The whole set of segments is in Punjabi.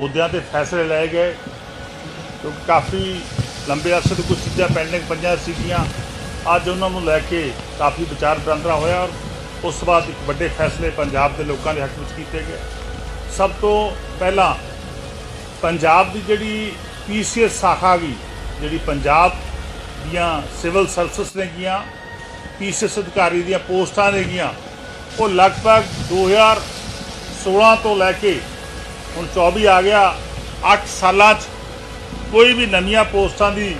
ਮੁੱਦਿਆਂ ਤੇ ਫੈਸਲੇ ਲਏ ਗਏ। ਕਿਉਂਕਿ ਕਾਫੀ ਲੰਬੇ ਅਰਸੇ ਤੋਂ ਕੁਝ ਚੀਜ਼ਾਂ ਪੈਂਡਿੰਗ ਪਈਆਂ ਸੀਗੀਆਂ। ਅੱਜ ਉਹਨਾਂ ਨੂੰ ਲੈ ਕੇ ਕਾਫੀ ਵਿਚਾਰ ਵਟਾਂਦਰਾ ਹੋਇਆ ਔਰ ਉਸ ਤੋਂ ਬਾਅਦ ਇੱਕ ਵੱਡੇ ਫੈਸਲੇ ਪੰਜਾਬ ਦੇ ਲੋਕਾਂ ਦੇ ਹੱਕ ਵਿੱਚ ਕੀਤੇ ਗਏ। ਸਭ ਤੋਂ ਪਹਿਲਾਂ ਪੰਜਾਬ ਦੀ ਜਿਹੜੀ ਪੀਸੀਐਸ ਸ਼ਾਖਾ ਵੀ, ਜਿਹੜੀ ਪੰਜਾਬ ਦੀਆਂ ਸਿਵਲ ਸਰਵਿਸ ਨੇ ਗੀਆਂ, ਪੀਸੀਐਸ ਅਧਿਕਾਰੀ ਦੀਆਂ ਪੋਸਟਾਂ ਨੇ ਗੀਆਂ, ਉਹ ਲਗਭਗ 2016 ਤੋਂ ਲੈ ਕੇ ਹੁਣ 24 ਆ ਗਿਆ 8 ਸਾਲਾਂ 'ਚ ਕੋਈ ਵੀ ਨਵੀਆਂ ਪੋਸਟਾਂ ਦੀ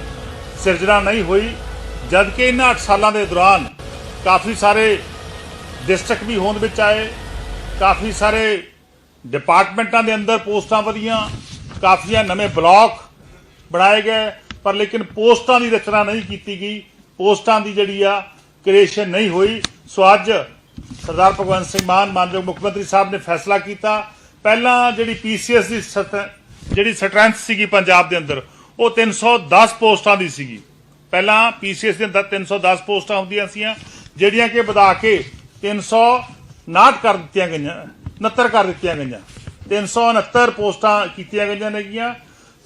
ਸਿਰਜਣਾ ਨਹੀਂ ਹੋਈ ਜਦ ਕਿ ਇਹਨਾਂ 8 ਸਾਲਾਂ ਦੇ ਦੌਰਾਨ ਕਾਫੀ ਸਾਰੇ ਡਿਸਟ੍ਰਿਕਟ ਵੀ ਹੋਂਦ ਵਿੱਚ ਆਏ, ਕਾਫੀ ਸਾਰੇ ਡਿਪਾਰਟਮੈਂਟਾਂ ਦੇ ਅੰਦਰ ਪੋਸਟਾਂ ਵਧੀਆਂ, ਕਾਫੀਆਂ ਨਵੇਂ ਬਲਾਕ ਬਣਾਏ ਗਏ, ਪਰ ਲੇਕਿਨ ਪੋਸਟਾਂ ਦੀ ਰਚਨਾ ਨਹੀਂ ਕੀਤੀ ਗਈ, ਪੋਸਟਾਂ ਦੀ ਜਿਹੜੀ ਆ ਕ੍ਰੀਏਸ਼ਨ ਨਹੀਂ ਹੋਈ। ਸੋ ਅੱਜ ਸਰਦਾਰ ਭਗਵੰਤ ਸਿੰਘ ਮਾਨ, ਮਾਨਯੋਗ ਮੁੱਖ ਮੰਤਰੀ ਸਾਹਿਬ ਨੇ ਫੈਸਲਾ ਕੀਤਾ ਪਹਿਲਾਂ ਜਿਹੜੀ ਪੀਸੀਐਸ ਦੀ ਸਤ- ਜਿਹੜੀ ਸਟਰੈਂਥ ਸੀਗੀ ਪੰਜਾਬ ਦੇ ਅੰਦਰ, ਉਹ 310 ਪੋਸਟਾਂ ਦੀ ਸੀਗੀ। ਪਹਿਲਾਂ ਪੀਸੀਐਸ ਦੇ ਅੰਦਰ 310 ਪੋਸਟਾਂ ਹੁੰਦੀਆਂ ਸੀਆਂ ਜਿਹੜੀਆਂ ਕਿ ਵਧਾ ਕੇ 359 ਕਰ ਦਿੱਤੀਆਂ ਗਈਆਂ 69 ਕਰ ਦਿੱਤੀਆਂ ਗਈਆਂ। 369 ਪੋਸਟਾਂ ਕੀਤੀਆਂ ਗਈਆਂ ਨੇਗੀਆਂ।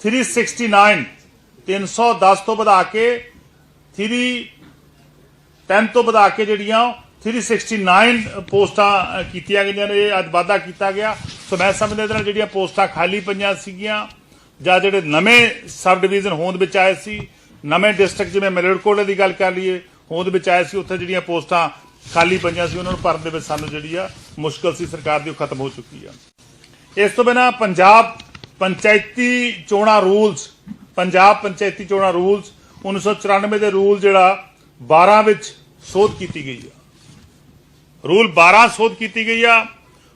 369 310 ਤੋਂ ਵਧਾ ਕੇ 3 10 ਤੋਂ ਵਧਾ ਕੇ ਜਿਹੜੀਆਂ 369 ਪੋਸਟਾਂ ਕੀਤੀਆਂ ਗਈਆਂ ਨੇ, ਇਹ ਅੱਜ ਵਾਧਾ ਕੀਤਾ ਗਿਆ। ਸੋ ਮੈਂ ਸਮਝਦਾ ਇਹਦੇ ਨਾਲ ਜਿਹੜੀਆਂ ਪੋਸਟਾਂ ਖਾਲੀ ਪਈਆਂ ਸੀਗੀਆਂ, ਜਾਂ ਜਿਹੜੇ ਨਵੇਂ ਸਬ ਡਿਵੀਜ਼ਨ ਹੋਂਦ ਵਿੱਚ ਆਏ ਸੀ, ਨਵੇਂ ਡਿਸਟ੍ਰਿਕਟ ਜਿਵੇਂ ਮਲੇਰਕੋਟਲੇ ਦੀ ਗੱਲ ਕਰ ਲਈਏ, ਹੋਂਦ ਵਿੱਚ ਆਏ ਸੀ, ਉੱਥੇ ਜਿਹੜੀਆਂ ਪੋਸਟਾਂ ਖਾਲੀ ਪਈਆਂ ਸੀ, ਉਹਨਾਂ ਨੂੰ ਭਰਨ ਦੇ ਵਿੱਚ ਸਾਨੂੰ ਜਿਹੜੀ ਆ ਮੁਸ਼ਕਲ ਸੀ, ਸਰਕਾਰ ਦੀ, ਉਹ ਖਤਮ ਹੋ ਚੁੱਕੀ ਆ। ਇਸ ਤੋਂ ਬਿਨਾ ਪੰਜਾਬ ਪੰਚਾਇਤੀ ਚੋਣਾਂ ਰੂਲਸ, ਪੰਜਾਬ ਪੰਚਾਇਤੀ ਚੋਣਾਂ ਰੂਲਸ 1994 ਦੇ ਰੂਲ ਜਿਹੜਾ 12 ਵਿੱਚ ਸੋਧ ਕੀਤੀ ਗਈ ਆ। ਰੂਲ 12 ਸੋਧ ਕੀਤੀ ਗਈ ਆ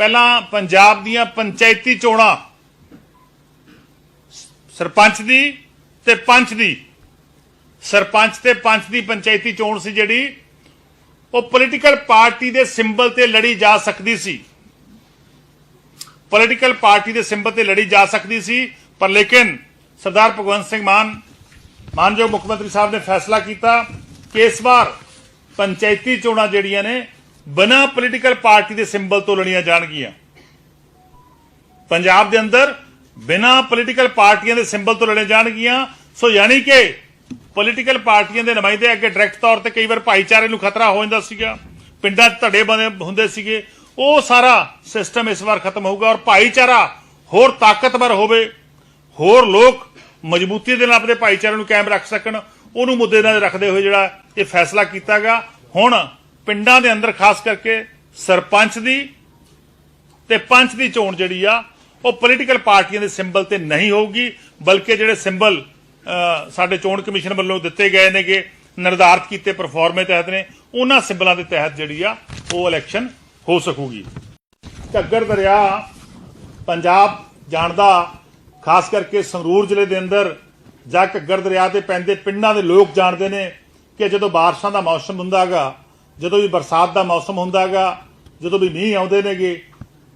ਪਹਿਲਾਂ ਪੰਜਾਬ ਦੀਆਂ ਪੰਚਾਇਤੀ ਚੋਣਾਂ, ਸਰਪੰਚ ਦੀ ਤੇ ਪੰਚ ਦੀ। ਸਰਪੰਚ ਤੇ ਪੰਚ ਦੀ ਪੰਚਾਇਤੀ ਚੋਣ ਸੀ ਜਿਹੜੀ, ਉਹ ਪੋਲੀਟੀਕਲ ਪਾਰਟੀ ਦੇ ਸਿੰਬਲ ਤੇ ਲੜੀ ਜਾ ਸਕਦੀ ਸੀ। ਪੋਲੀਟੀਕਲ ਪਾਰਟੀ ਦੇ ਸਿੰਬਲ ਤੇ ਲੜੀ ਜਾ ਸਕਦੀ ਸੀ, ਪਰ ਲੇਕਿਨ ਸਰਦਾਰ ਭਗਵੰਤ ਸਿੰਘ ਮਾਨ, ਮਾਨਯੋਗ ਮੁੱਖ ਮੰਤਰੀ ਸਾਹਿਬ ਨੇ ਫੈਸਲਾ ਕੀਤਾ ਕਿ ਇਸ ਵਾਰ ਪੰਚਾਇਤੀ ਚੋਣਾਂ ਜਿਹੜੀਆਂ ਨੇ ਬਿਨਾਂ ਪੋਲੀਟੀਕਲ ਪਾਰਟੀ ਦੇ ਸਿੰਬਲ ਤੋਂ ਲੜੀਆਂ ਜਾਣਗੀਆਂ। ਪੰਜਾਬ ਦੇ ਅੰਦਰ ਬਿਨਾਂ ਪੋਲੀਟੀਕਲ ਪਾਰਟੀਆਂ ਦੇ ਸਿੰਬਲ ਤੋਂ ਲੜੇ ਜਾਣਗੀਆਂ। ਸੋ ਯਾਨੀ ਕਿ ਪੋਲੀਟੀਕਲ ਪਾਰਟੀਆਂ ਦੇ ਨੁਮਾਇੰਦੇ ਅੱਗੇ ਡਾਇਰੈਕਟ ਤੌਰ ਤੇ ਕਈ ਵਾਰ ਭਾਈਚਾਰੇ ਨੂੰ ਖਤਰਾ ਹੋ ਜਾਂਦਾ ਸੀਗਾ। ਪਿੰਡਾਂ 'ਚ ਧੜੇ ਬਣੇ ਹੁੰਦੇ ਸੀਗੇ। ਉਹ ਸਾਰਾ ਸਿਸਟਮ ਇਸ ਵਾਰ ਖਤਮ ਹੋਊਗਾ ਔਰ ਭਾਈਚਾਰਾ ਹੋਰ ਤਾਕਤਵਰ ਹੋਵੇ, ਹੋਰ ਲੋਕ ਮਜ਼ਬੂਤੀ ਦੇ ਨਾਲ ਆਪਣੇ ਭਾਈਚਾਰੇ ਨੂੰ ਕਾਇਮ ਰੱਖ ਸਕਣ। ਉਹਨੂੰ ਮੁੱਦੇ ਨਾਲ ਰੱਖਦੇ ਹੋਏ ਜਿਹੜਾ ਇਹ ਫੈਸਲਾ ਕੀਤਾ ਗਿਆ। ਹੁਣ ਪਿੰਡਾਂ ਦੇ ਅੰਦਰ ਖਾਸ ਕਰਕੇ ਸਰਪੰਚ ਦੀ ਤੇ ਪੰਚ ਦੀ ਚੋਣ ਜਿਹੜੀ ਆ, ਉਹ ਪੋਲੀਟੀਕਲ ਪਾਰਟੀਆਂ ਦੇ ਸਿੰਬਲ ਤੇ ਨਹੀਂ ਹੋਊਗੀ, ਬਲਕਿ ਜਿਹੜੇ ਸਿੰਬਲ ਸਾਡੇ ਚੋਣ ਕਮਿਸ਼ਨ ਵੱਲੋਂ ਦਿੱਤੇ ਗਏ ਨੇਗੇ, ਨਿਰਧਾਰਤ ਕੀਤੇ ਪਰਫਾਰਮੇ ਤਹਿਤ ਨੇ, ਉਹਨਾਂ ਸਿੰਬਲਾਂ ਦੇ ਤਹਿਤ ਜਿਹੜੀ ਆ, ਉਹ ਇਲੈਕਸ਼ਨ ਹੋ ਸਕੂਗੀ। ਘੱਗਰ ਦਰਿਆ, ਪੰਜਾਬ ਜਾਣਦਾ ਖਾਸ ਕਰਕੇ ਸੰਗਰੂਰ ਜ਼ਿਲ੍ਹੇ ਦੇ ਅੰਦਰ, ਜਾਂ ਘੱਗਰ ਦਰਿਆ ਤੇ ਪੈਂਦੇ ਪਿੰਡਾਂ ਦੇ ਲੋਕ ਜਾਣਦੇ ਨੇ, ਕਿ ਜਦੋਂ ਬਾਰਿਸ਼ਾਂ ਦਾ ਮੌਸਮ ਹੁੰਦਾਗਾ ਜਦੋਂ ਵੀ ਬਰਸਾਤ ਦਾ ਮੌਸਮ ਹੁੰਦਾਗਾ, ਜਦੋਂ ਵੀ ਮੀਂਹ ਆਉਂਦੇ ਨੇਗੇ,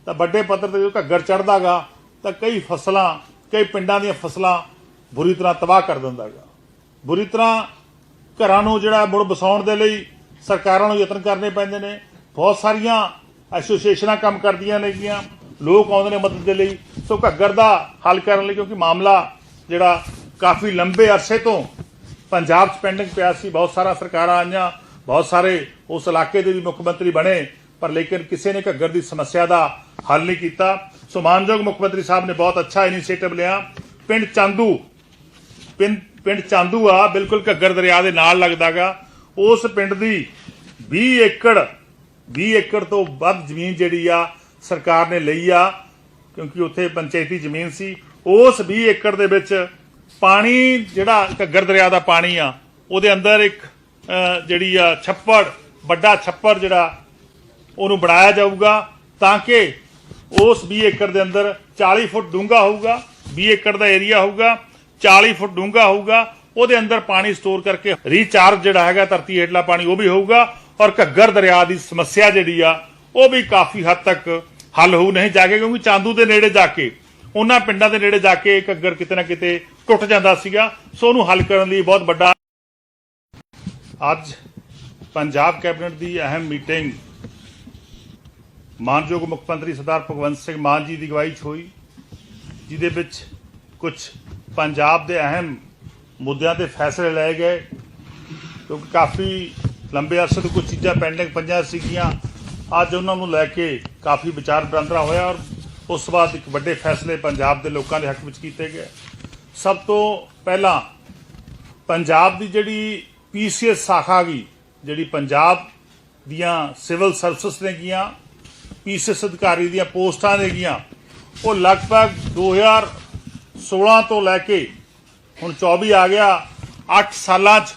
ਤਾਂ ਵੱਡੇ ਪੱਧਰ ਤੇ ਜਦੋਂ ਘੱਗਰ ਚੜਦਾਗਾ ਤਾਂ ਕਈ ਫਸਲਾਂ, ਕਈ ਪਿੰਡਾਂ ਦੀਆਂ ਫਸਲਾਂ ਬੁਰੀ ਤਰ੍ਹਾਂ ਤਬਾਹ ਕਰ ਦਿੰਦਾਗਾ। ਬੁਰੀ ਤਰ੍ਹਾਂ ਘਰਾਂ ਨੂੰ ਜਿਹੜਾ ਮੁੜ ਬਸਾਉਣ ਦੇ ਲਈ ਸਰਕਾਰਾਂ ਨੂੰ ਯਤਨ ਕਰਨੇ ਪੈਂਦੇ ਨੇ। ਬਹੁਤ ਸਾਰੀਆਂ ਐਸੋਸੀਏਸ਼ਨਾਂ ਕੰਮ ਕਰਦੀਆਂ ਨੇਗੀਆਂ। ਲੋਕ ਆਉਂਦੇ ਨੇ ਮਦਦ ਦੇ ਲਈ। ਸੋ ਘੱਗਰ ਦਾ ਹੱਲ ਕਰਨ ਲਈ ਕਿਉਂਕਿ ਮਾਮਲਾ ਜਿਹੜਾ ਕਾਫੀ ਲੰਬੇ ਅਰਸੇ ਤੋਂ ਪੰਜਾਬ 'ਚ ਪੈਂਡਿੰਗ ਪਿਆ ਸੀ। ਬਹੁਤ ਸਾਰਾ ਸਰਕਾਰਾਂ ਆਈਆਂ, ਬਹੁਤ ਸਾਰੇ ਉਸ ਇਲਾਕੇ ਦੇ ਵੀ ਮੁੱਖ ਮੰਤਰੀ ਬਣੇ, ਪਰ ਲੇਕਿਨ ਕਿਸੇ ਨੇ ਘੱਗਰ ਦੀ ਸਮੱਸਿਆ ਦਾ ਹੱਲ ਨਹੀਂ ਕੀਤਾ। ਸੋ ਮਾਨਯੋਗ ਮੁੱਖ ਮੰਤਰੀ ਸਾਹਿਬ ਨੇ ਬਹੁਤ ਅੱਛਾ ਇਨੀਸ਼ੀਏਟਿਵ ਲਿਆ। ਪਿੰਡ ਚਾਂਦੂ ਪਿੰਡ ਚਾਂਦੂ ਆ, ਬਿਲਕੁਲ ਘੱਗਰ ਦਰਿਆ ਦੇ ਨਾਲ ਲੱਗਦਾਗਾ ਉਸ ਪਿੰਡ ਦੀ 20 ਏਕੜ 20 ਏਕੜ ਤੋਂ ਵੱਧ ਜ਼ਮੀਨ ਜਿਹੜੀ ਆ, ਸਰਕਾਰ ਨੇ ਲਈ ਆ, ਕਿਉਂਕਿ ਉੱਥੇ ਪੰਚਾਇਤੀ ਜ਼ਮੀਨ ਸੀ। ਉਸ 20 ਏਕੜ ਦੇ ਵਿੱਚ ਪਾਣੀ, ਜਿਹੜਾ ਘੱਗਰ ਦਰਿਆ ਦਾ ਪਾਣੀ ਆ, ਉਹਦੇ ਅੰਦਰ ਇੱਕ ਜਿਹੜੀ ਆ ਛੱਪੜ ਵੱਡਾ ਛੱਪੜ ਜਿਹੜਾ ਉਹਨੂੰ ਬਣਾਇਆ ਜਾਊਗਾ ਤਾਂ ਕਿ ਉਸ 20 ਏਕੜ ਦੇ ਅੰਦਰ 40 ਫੁੱਟ ਡੂੰਘਾ ਹੋਊਗਾ 20 ਏਕੜ ਦਾ ਏਰੀਆ ਹੋਊਗਾ 40 ਫੁੱਟ ਡੂੰਘਾ ਹੋਊਗਾ, ਉਹਦੇ ਅੰਦਰ ਪਾਣੀ ਸਟੋਰ ਕਰਕੇ ਰੀਚਾਰਜ ਜਿਹੜਾ ਹੈਗਾ ਧਰਤੀ ਹੇਠਲਾ ਪਾਣੀ ਉਹ ਵੀ ਹੋਊਗਾ ਔਰ ਘੱਗਰ ਦਰਿਆ ਦੀ ਸਮੱਸਿਆ ਜਿਹੜੀ ਆ, ਉਹ ਵੀ ਕਾਫੀ ਹੱਦ ਤੱਕ ਹੱਲ ਹੋਊ, ਨਹੀਂ ਜਾ ਕੇ ਕਿਉਂਕਿ ਚਾਂਦੂ ਦੇ ਨੇੜੇ ਜਾ ਕੇ, ਉਹਨਾਂ ਪਿੰਡਾਂ ਦੇ ਨੇੜੇ ਜਾ ਕੇ ਘੱਗਰ ਕਿਤੇ ਨਾ ਕਿਤੇ ਟੁੱਟ ਜਾਂਦਾ ਸੀਗਾ, ਸੋ ਉਹਨੂੰ ਹੱਲ ਕਰਨ ਲਈ ਬਹੁਤ ਵੱਡਾ ਅੱਜ ਪੰਜਾਬ ਕੈਬਨਿਟ ਦੀ ਅਹਿਮ ਮੀਟਿੰਗ। ਮਾਨਯੋਗ ਮੁੱਖ ਮੰਤਰੀ ਸਰਦਾਰ ਭਗਵੰਤ ਸਿੰਘ ਮਾਨ ਜੀ ਦੀ ਅਗਵਾਈ 'ਚ ਹੋਈ, ਜਿਹਦੇ ਵਿੱਚ ਕੁਝ ਪੰਜਾਬ ਦੇ ਅਹਿਮ ਮੁੱਦਿਆਂ ਤੇ ਫੈਸਲੇ ਲਏ ਗਏ, ਕਿਉਂਕਿ ਕਾਫੀ ਲੰਬੇ ਅਰਸੇ ਤੋਂ ਕੁਝ ਚੀਜ਼ਾਂ ਪੈਂਡਿੰਗ ਪਈਆਂ ਸੀਗੀਆਂ। ਅੱਜ ਉਹਨਾਂ ਨੂੰ ਲੈ ਕੇ ਕਾਫੀ ਵਿਚਾਰ ਵਟਾਂਦਰਾ ਹੋਇਆ ਔਰ ਉਸ ਤੋਂ ਬਾਅਦ ਇੱਕ ਵੱਡੇ ਫੈਸਲੇ ਪੰਜਾਬ ਦੇ ਲੋਕਾਂ ਦੇ ਹੱਕ ਵਿੱਚ ਕੀਤੇ ਗਏ। ਸਭ ਤੋਂ ਪਹਿਲਾਂ ਪੰਜਾਬ ਦੀ ਜਿਹੜੀ ਪੀਸੀਐਸ ਸ਼ਾਖਾ ਗਈ ਜਿਹੜੀ ਪੰਜਾਬ ਦੀਆਂ ਸਿਵਲ ਸਰਵਿਸਿਜ਼ ਨੇ ਗੀਆਂ ਪੀਸੀਐਸ ਅਧਿਕਾਰੀ ਦੀਆਂ ਪੋਸਟਾਂ ਨੇ ਗੀਆਂ, ਉਹ ਲਗਭਗ 2016 ਤੋਂ ਲੈ ਕੇ ਹੁਣ 24 ਆ ਗਿਆ 8 ਸਾਲਾਂ 'ਚ